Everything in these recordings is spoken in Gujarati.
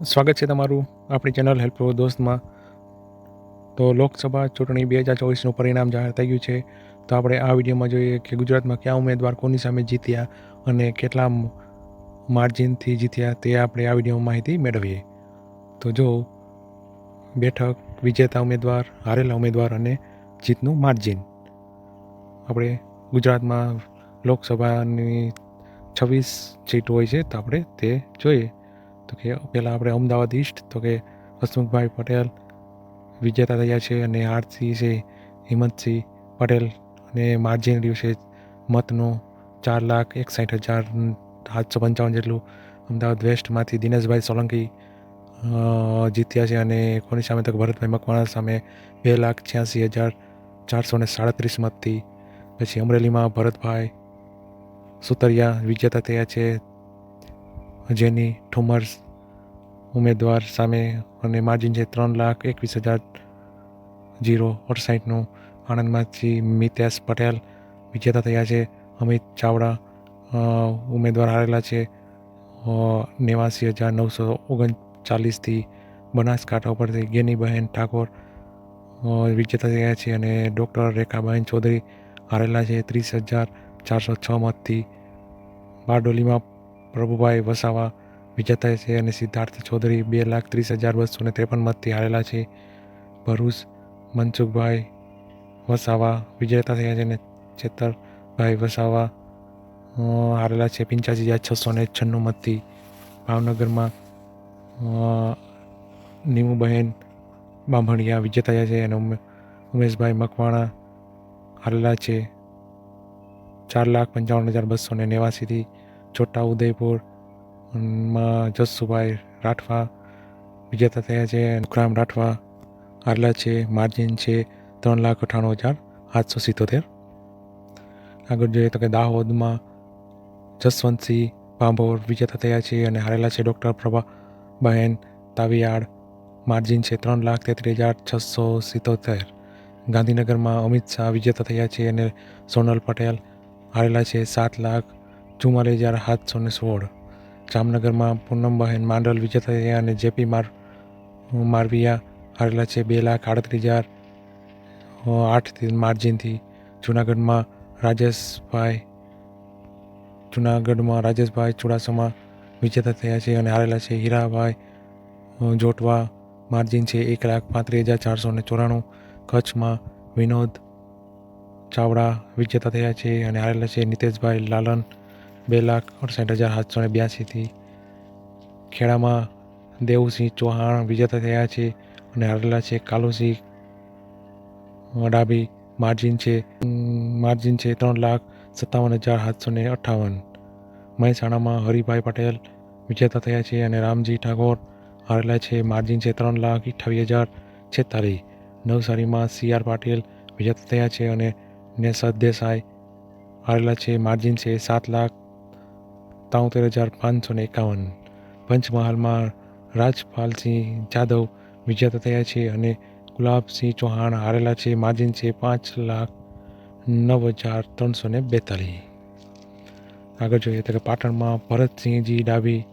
સ્વાગત છે તમારું આપણી ચેનલ હેલ્પ દોસ્તમાં. તો લોકસભા ચૂંટણી બે હજાર ચોવીસનું પરિણામ જાહેર થઈ ગયું છે. તો આપણે આ વિડીયોમાં જોઈએ કે ગુજરાતમાં કયા ઉમેદવાર કોની સામે જીત્યા અને કેટલા માર્જિનથી જીત્યા તે આપણે આ વિડીયોમાં માહિતી મેળવીએ. તો જો બેઠક, વિજેતા ઉમેદવાર, હારેલા ઉમેદવાર અને જીતનું માર્જિન. આપણે ગુજરાતમાં લોકસભાની છવ્વીસ સીટ હોય છે તો આપણે તે જોઈએ. તો કે પહેલાં આપણે અમદાવાદ ઈસ્ટ, તો કે હસમુખભાઈ પટેલ વિજેતા થયા છે અને આરસી છે, હિંમતસિંહ પટેલ અને માર્જિન રહ્યું છે મતનું ચાર લાખ એકસાઠ હજાર સાતસો પંચાવન જેટલું અમદાવાદ વેસ્ટમાંથી દિનેશભાઈ સોલંકી જીત્યા છે અને કોની સામે તો ભરતભાઈ મકવાણા સામે બે લાખ છ્યાસી હજાર ચારસો ને સાડત્રીસ મતથી. પછી અમરેલીમાં ભરતભાઈ સુતરિયા વિજેતા થયા છે. જેની ઠુમર્સ ઉમેદવાર સામે અને માર્જિન છે ત્રણ લાખ એકવીસ હજાર જીરો અડસાઠનું આણંદમાંથી મિતેશ પટેલ વિજેતા થયા છે. અમિત ચાવડા ઉમેદવાર હારેલા છે. નેવાસી હજાર નવસો ઓગણચાલીસથી બનાસકાંઠા ઉપરથી ગેનીબહેન ઠાકોર વિજેતા થયા છે અને ડૉક્ટર રેખાબહેન ચૌધરી હારેલા છે. ત્રીસ હજાર ચારસો છ મતથી બારડોલીમાં પ્રભુભાઈ વસાવા વિજેતા છે અને સિદ્ધાર્થ ચૌધરી બે લાખ ત્રીસ હજાર બસો ને ત્રેપન મતથી હારેલા છે. ભરૂચ, મનસુખભાઈ વસાવા, વિજેતા થયા છે અને ચેતરભાઈ વસાવા હારેલા છે પંચ્યાસી હજાર છસો ને છન્નું મતથી. ભાવનગરમાં નીમુબહેન બાંભણિયા વિજેતા છે અને ઉમે- ઉમેશભાઈ મકવાણા હારેલા છે ચાર લાખ પંચાવન હજાર બસો ને નેવાસીથી. છોટા ઉદયપુરમાં જસુભાઈ રાઠવા, વિજેતા થયા છે વિક્રમ રાઠવા હારેલા છે, માર્જિન છે, ત્રણ લાખ અઠ્ઠાણું હજાર સાતસો સિત્તોતેર. આગળ જોઈએ તો કે દાહોદમાં જસવંતસિંહ ભાંભોર વિજેતા થયા છે અને હારેલા છે ડૉક્ટર પ્રભાબહેન તાવિયાડ માર્જિન છે ત્રણ લાખ તેત્રીસ હજાર છસો સિત્તોતેર. ગાંધીનગરમાં અમિત શાહ વિજેતા થયા છે અને સોનલ પટેલ હારેલા છે સાત લાખ ચુમ્માલીસ હજાર સાતસો ને સોળ જામનગરમાં પૂનમબહેન માંડલ વિજેતા થયા અને જેપી માર, મારવિયા હારેલા છે બે લાખ આડત્રીસ હજાર આઠ માર્જિનથી. જુનાગઢમાં રાજેશભાઈ જુનાગઢમાં રાજેશભાઈ ચુડાસમા વિજેતા થયા છે અને હારેલા છે હીરાભાઈ જોટવા. માર્જિન છે એક લાખ પાંત્રીસ હજાર ચારસો ને ચોરાણું. કચ્છમાં વિનોદ ચાવડા વિજેતા થયા છે અને હારેલા છે નિતેશભાઈ લાલન બે લાખ અડસઠ હજાર સાતસો ને બ્યાસીથી ખેડામાં દેવસિંહ ચૌહાણ વિજેતા થયા છે અને હારેલા છે કાલુસિંહ ડાબી માર્જિન છે માર્જિન છે ત્રણ લાખ સત્તાવન હજાર સાતસો ને અઠ્ઠાવન. મહેસાણામાં હરિભાઈ પટેલ વિજેતા થયા છે અને રામજી ઠાકોર હારેલા છે. માર્જિન છે ત્રણ લાખ અઠ્ઠાવીસ હજાર છેતાલીસ. નવસારીમાં સી આર પાટીલ વિજેતા થયા છે અને નેસદ દેસાઈ હારેલા છે. માર્જિન છે સાત લાખ ત્રાણુંતેર હજાર પાંચસો ને એકાવન. પંચમહાલમાં રાજપાલસિંહ જાદવ વિજેતા થયા છે અને ગુલાબસિંહ ચૌહાણ હારેલા છે. માર્જિન છે પાંચ લાખ નવ હજાર ત્રણસો ને બેતાલીસ. આગળ જોઈએ તો કે પાટણમાં ભરતસિંહજી ડાબી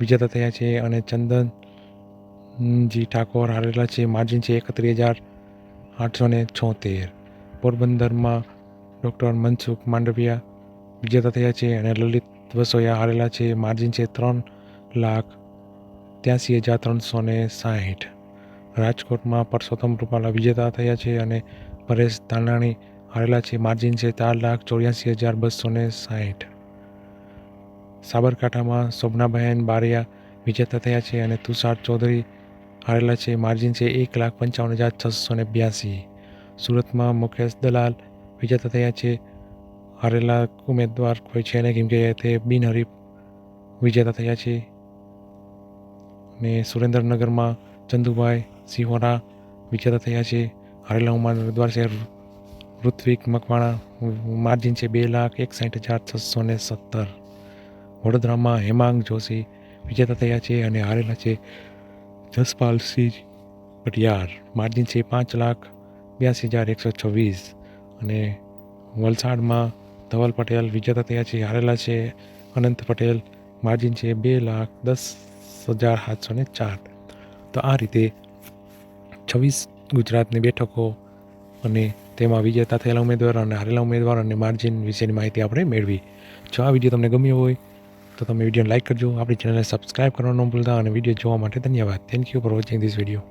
વિજેતા થયા છે અને ચંદનજી ઠાકોર હારેલા છે. માર્જિન છે એકત્રીસ હજાર આઠસો ને છોતેર. પોરબંદરમાં ડૉક્ટર મનસુખ માંડવિયા વિજેતા થયા છે અને લલિત વસોયા હારેલા છે. માર્જિન છે ત્રણ લાખ ત્યાંસી હજાર ત્રણસો ને સાહીઠ. રાજકોટમાં પરસોત્તમ રૂપાલા વિજેતા થયા છે અને પરેશ તાનાણી હારેલા છે. માર્જિન છે ચાર લાખ ચોર્યાસી હજાર બસો ને સાહીઠ. સાબરકાંઠામાં શોભનાબહેન બારિયા વિજેતા થયા છે અને તુષાર ચૌધરી હારેલા છે. માર્જિન છે એક લાખ પંચાવન હજાર છસો ને બ્યાસી. સુરતમાં મુકેશ દલાલ વિજેતા થયા છે. હારેલા ઉમેદવાર કોઈ છે નહીં કેમ કે તે બિનહરીફ વિજેતા થયા છે. અને સુરેન્દ્રનગરમાં ચંદુભાઈ સિંહોરા વિજેતા થયા છે. હારેલા ઉમેદવાર છે ઋત્વિક મકવાણા માર્જિન છે બે લાખ એકસાઠ હજાર છસો ને સત્તર. વડોદરામાં હેમાંગ જોશી વિજેતા થયા છે અને હારેલા છે જસપાલસિંહ પટિયાર. માર્જિન છે પાંચ લાખ બ્યાસી હજાર એકસો છવ્વીસ. અને વલસાડમાં ધવલ પટેલ વિજેતા થયા છે હારેલા છે, અનંત પટેલ, માર્જિન છે બે લાખ દસ હજાર સાતસો ને ચાર. તો આ રીતે છવ્વીસ ગુજરાતની બેઠકો અને તેમાં વિજેતા થયેલા ઉમેદવાર અને હારેલા ઉમેદવાર અને માર્જિન વિશેની માહિતી આપણે મેળવી. જો આ વીડિયો તમને ગમ્યો હોય, તો તમે વિડીયોને લાઇક કરજો. આપણી ચેનલને સબસ્ક્રાઇબ ન ભૂલતા અને વીડિયો જોવા માટે ધન્યવાદ. Thank you for watching this video